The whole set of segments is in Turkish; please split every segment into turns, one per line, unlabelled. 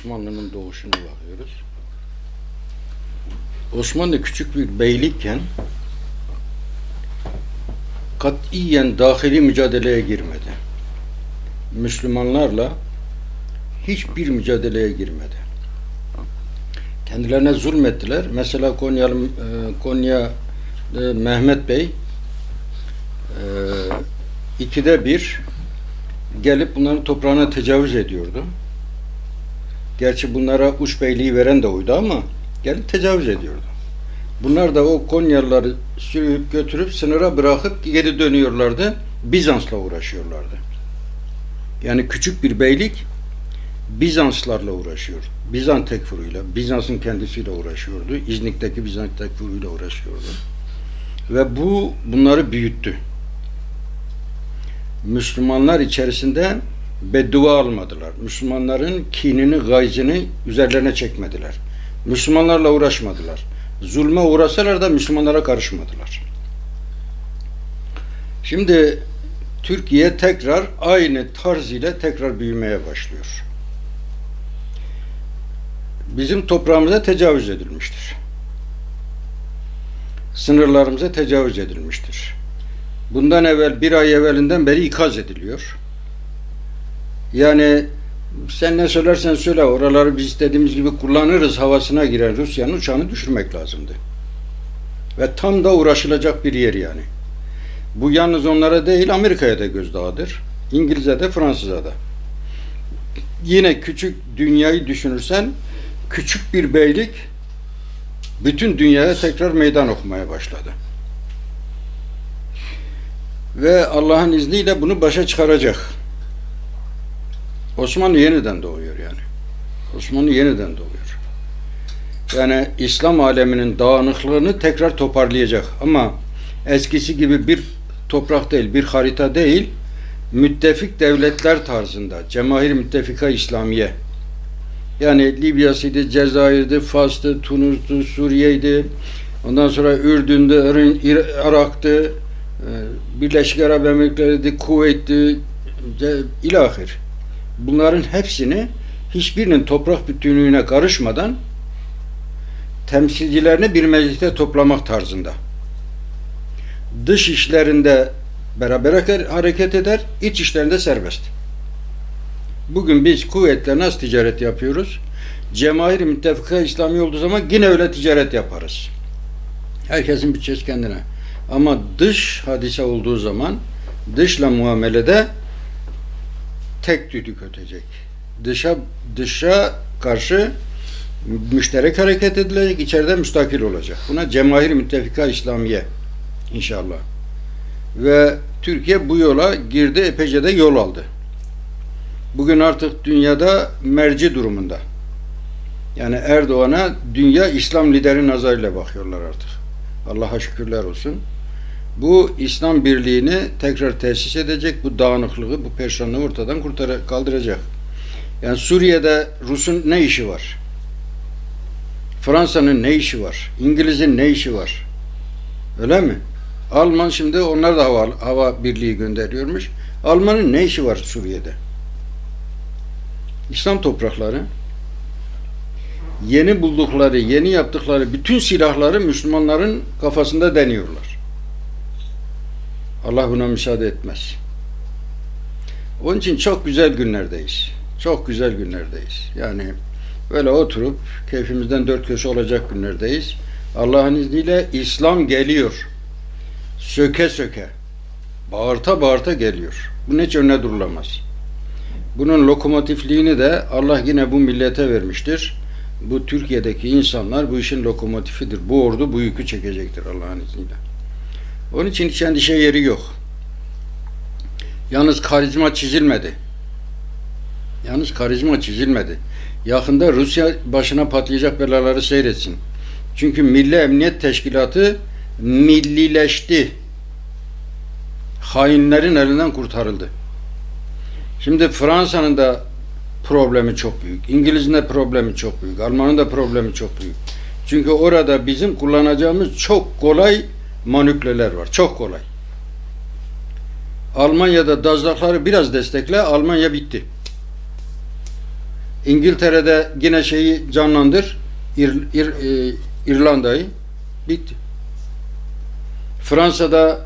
Osmanlı'nın doğuşuna bakıyoruz. Osmanlı küçük bir beylikken katiyen dahili mücadeleye girmedi. Müslümanlarla hiçbir mücadeleye girmedi. Kendilerine zulmettiler. Mesela e, Konya e, Mehmet Bey e, ikide bir gelip bunların toprağına tecavüz ediyordu. Gerçi bunlara uç beyliği veren de oydu ama gelip tecavüz ediyordu. Bunlar da o Konyalıları sürüp götürüp sınıra bırakıp geri dönüyorlardı. Bizans'la uğraşıyorlardı. Yani küçük bir beylik Bizanslarla uğraşıyor. Bizans tekfuruyla, Bizans'ın kendisiyle uğraşıyordu. İznik'teki Bizans tekfuruyla uğraşıyordu. Ve bu bunları büyüttü. Müslümanlar içerisinde beddua almadılar. Müslümanların kinini, gayzini üzerlerine çekmediler. Müslümanlarla uğraşmadılar. Zulme uğrasalar da Müslümanlara karışmadılar. Şimdi Türkiye tekrar aynı tarz ile tekrar büyümeye başlıyor. Bizim toprağımıza tecavüz edilmiştir. Sınırlarımıza tecavüz edilmiştir. Bundan evvel bir ay evvelinden beri ikaz ediliyor. Yani sen ne söylersen söyle oraları biz istediğimiz gibi kullanırız havasına giren Rusya'nın uçağını düşürmek lazımdı. Ve tam da uğraşılacak bir yer yani. Bu yalnız onlara değil Amerika'ya da gözdağıdır. İngiliz'e de Fransız'a da. Yine küçük dünyayı düşünürsen küçük bir beylik bütün dünyaya tekrar meydan okumaya başladı. Ve Allah'ın izniyle bunu başa çıkaracak. Osmanlı yeniden doğuyor yani. Osmanlı yeniden doğuyor. Yani İslam aleminin dağınıklığını tekrar toparlayacak. Ama eskisi gibi bir toprak değil, bir harita değil, müttefik devletler tarzında, Cemahir Müttefika İslamiye. Yani Libya'sıydı, Cezayir'di, Fas'tı, Tunus'tu, Suriye'ydi. Ondan sonra Ürdün'de, Ir- Irak'tı, e, Birleşik Arap Emirlikleri'ydi, Kuveyt'ti, ilahir. Bunların hepsini hiçbirinin toprak bütünlüğüne karışmadan temsilcilerini bir mecliste toplamak tarzında. Dış işlerinde beraber hare- hareket eder, iç işlerinde serbest. Bugün biz kuvvetle nasıl ticaret yapıyoruz? Cemahir müttefika İslami olduğu zaman yine öyle ticaret yaparız. Herkesin bütçesi kendine. Ama dış hadise olduğu zaman dışla muamelede tek düdük ötecek. Dışa dışa karşı müşterek hareket edilecek, içeride müstakil olacak. Buna Cemahir Müttefika İslamiye inşallah. Ve Türkiye bu yola girdi, epeyce de yol aldı. Bugün artık dünyada merci durumunda. Yani Erdoğan'a dünya İslam lideri nazarıyla bakıyorlar artık. Allah'a şükürler olsun. Bu İslam birliğini tekrar tesis edecek, bu dağınıklığı, bu perişanlığı ortadan kurtar kaldıracak. Yani Suriye'de Rus'un ne işi var? Fransa'nın ne işi var? İngiliz'in ne işi var? Öyle mi? Alman şimdi onlar da hava, hava birliği gönderiyormuş. Alman'ın ne işi var Suriye'de? İslam toprakları yeni buldukları, yeni yaptıkları bütün silahları Müslümanların kafasında deniyorlar. Allah buna müsaade etmez. Onun için çok güzel günlerdeyiz. Çok güzel günlerdeyiz. Yani böyle oturup keyfimizden dört köşe olacak günlerdeyiz. Allah'ın izniyle İslam geliyor. Söke söke. Bağırta bağırta geliyor. Bu hiç önüne durulamaz. Bunun lokomotifliğini de Allah yine bu millete vermiştir. Bu Türkiye'deki insanlar bu işin lokomotifidir. Bu ordu bu yükü çekecektir Allah'ın izniyle. Onun için hiç endişe yeri yok. Yalnız karizma çizilmedi. Yalnız karizma çizilmedi. Yakında Rusya başına patlayacak belaları seyretsin. Çünkü Milli Emniyet Teşkilatı millileşti. Hainlerin elinden kurtarıldı. Şimdi Fransa'nın da problemi çok büyük. İngiliz'in de problemi çok büyük. Alman'ın da problemi çok büyük. Çünkü orada bizim kullanacağımız çok kolay manipüleler var. Çok kolay. Almanya'da dazlakları biraz destekle, Almanya bitti. İngiltere'de yine şeyi canlandır. İr, İr- e, İrlanda'yı. Bitti. Fransa'da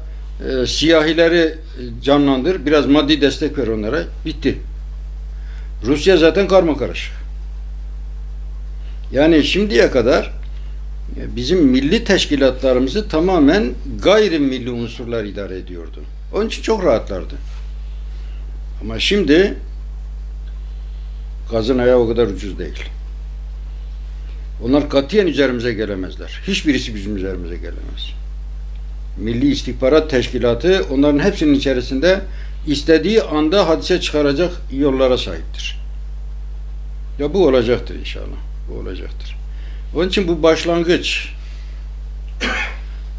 e, siyahileri e, canlandır. Biraz maddi destek ver onlara. Bitti. Rusya zaten karma karışık. Yani şimdiye kadar bizim milli teşkilatlarımızı tamamen gayrimilli unsurlar idare ediyordu. Onun için çok rahatlardı. Ama şimdi gazın ayağı o kadar ucuz değil. Onlar katiyen üzerimize gelemezler. Hiçbirisi bizim üzerimize gelemez. Milli İstihbarat Teşkilatı onların hepsinin içerisinde istediği anda hadise çıkaracak yollara sahiptir. Ya bu olacaktır inşallah. Bu olacaktır. Onun için bu başlangıç.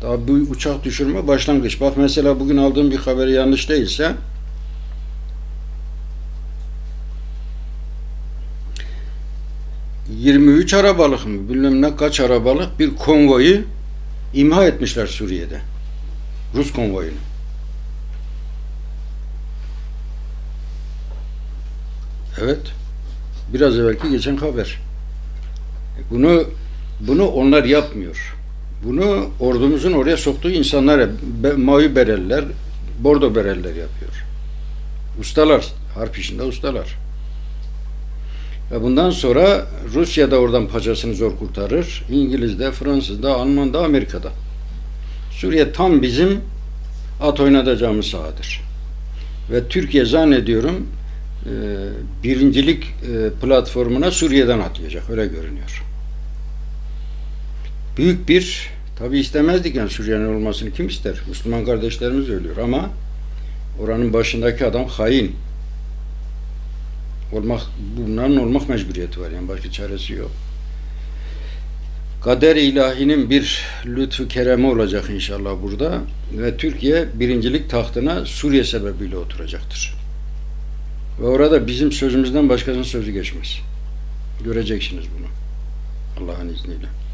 Daha bu uçak düşürme başlangıç. Bak mesela bugün aldığım bir haberi yanlış değilse ...23 arabalık mı bilmem ne kaç arabalık bir konvoyu imha etmişler Suriye'de. Rus konvoyunu. Evet. Biraz evvelki geçen haber. Bunu bunu onlar yapmıyor. Bunu ordumuzun oraya soktuğu insanlar, mavi bereliler, bordo bereliler yapıyor. Ustalar, harp işinde ustalar. Ve bundan sonra Rusya da oradan paçasını zor kurtarır. İngiliz de, Fransız da, Alman da, Amerika'da. Suriye tam bizim at oynatacağımız sahadır. Ve Türkiye zannediyorum e, birincilik e, platformuna Suriye'den atlayacak. Öyle görünüyor. Büyük bir, tabi istemezdik yani Suriye'nin olmasını kim ister? Müslüman kardeşlerimiz ölüyor ama oranın başındaki adam hain. Olmak, bunların olmak mecburiyeti var yani başka çaresi yok. Kader ilahinin bir lütfu keremi olacak inşallah burada ve Türkiye birincilik tahtına Suriye sebebiyle oturacaktır. Ve orada bizim sözümüzden başkasının sözü geçmez. Göreceksiniz bunu. Allah'ın izniyle.